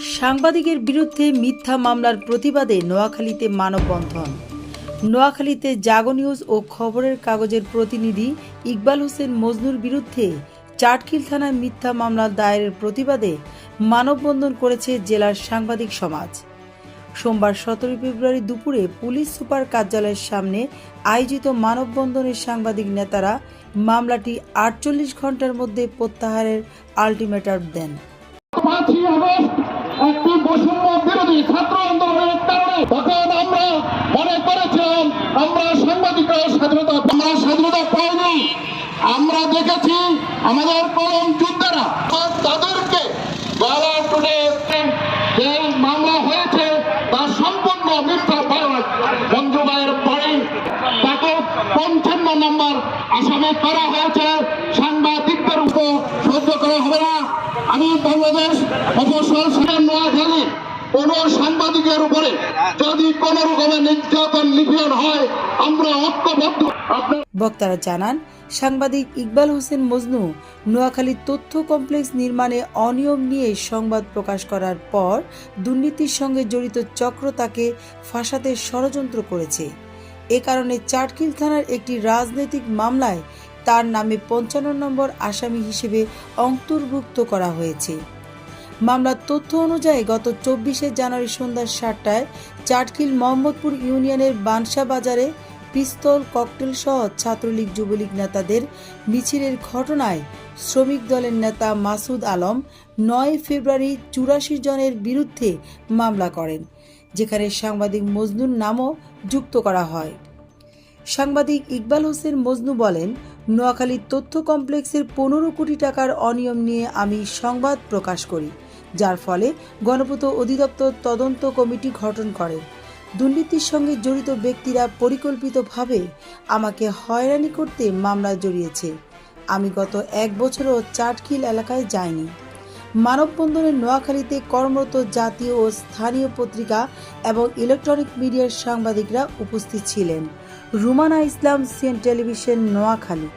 সাংবাদিকের বিরুদ্ধে মিথ্যা মামলার প্রতিবাদে নোয়াখালীতে মানববন্ধন। নোয়াখালীতে জাগো নিউজ ও খবরের কাগজের প্রতিনিধি ইকবাল হোসেন মজনুর বিরুদ্ধে চাটখিল থানায় মিথ্যা মামলা দায়েরের প্রতিবাদে মানববন্ধন করেছে জেলার সাংবাদিক সমাজ। সোমবার সতেরোই ফেব্রুয়ারি দুপুরে পুলিশ সুপার কার্যালয়ের সামনে আয়োজিত মানববন্ধনের সাংবাদিক নেতারা মামলাটি আটচল্লিশ ঘণ্টার মধ্যে প্রত্যাহারের আলটিমেটাম দেন। একটি বৈষম্য বিরোধী ছাত্র আন্দোলনের কারণে তখন আমরা মনে করেছিলাম, আমরা সাংবাদিকরা স্বাধীনতা, আমরা স্বাধীনতা পাইনি। আমরা দেখেছি আমাদের কলম যোদ্ধারা, তাদেরকে গলা টুডে যে মামলা হয়েছে, তা সম্পূর্ণ মিথ্যা পাওয়া মঞ্জু ভাইয়ের পরে তাকে পঞ্চান্ন নম্বর আসামি করা হয়েছে। সাংবাদিকদের উপর সহ্য করা হবে না। আমি বাংলাদেশ অবসর নোয়াখালী কোন সাংবাদিকের উপরে যদি কোন রকমের নির্যাতন নিপীড়ন হয়, আমরা ঐক্যবদ্ধ। বক্তারা জানান, সাংবাদিক ইকবাল হোসেন মজনু নোয়াখালীর তথ্য কমপ্লেক্স নির্মাণে অনিয়ম নিয়ে সংবাদ প্রকাশ করার পর দুর্নীতির সঙ্গে জড়িত চক্র তাকে ফাঁসাতে ষড়যন্ত্র করেছে। এ কারণে চাটকিল থানার একটি রাজনৈতিক মামলায় তার নামে পঞ্চান্ন নম্বর আসামি হিসেবে অন্তর্ভুক্ত করা হয়েছে। মামলার তথ্য অনুযায়ী গত চব্বিশে জানুয়ারি সন্ধ্যা সাতটায় চাটকিল মোহাম্মদপুর ইউনিয়নের বানসা বাজারে পিস্তল, ককটেল সহ ছাত্রলীগ, যুবলীগ নেতাদের মিছিলের ঘটনায় শ্রমিক দলের নেতা মাসুদ আলম নয় ফেব্রুয়ারি চুরাশি জনের বিরুদ্ধে মামলা করেন। যেখানে সাংবাদিক মজনুর নামও যুক্ত করা হয়। সাংবাদিক ইকবাল হোসেন মজনু বলেন নোয়াখালীর তথ্য কমপ্লেক্সের পনেরো কোটি টাকার অনিয়ম নিয়ে আমি সংবাদ প্রকাশ করি, যার ফলে গণপূর্ত অধিদপ্তর তদন্ত কমিটি গঠন করে। দুর্নীতির সঙ্গে জড়িত ব্যক্তিরা পরিকল্পিতভাবে আমাকে হয়রানি করতে মামলা জড়িয়েছে। আমি গত এক বছরও চাটখিল এলাকায় যাইনি। মানববন্ধনে নোয়াখালীতে কর্মরত জাতীয় ও স্থানীয় পত্রিকা এবং ইলেকট্রনিক মিডিয়ার সাংবাদিকরা উপস্থিত ছিলেন। Rumana Islam CN television, Noakhali.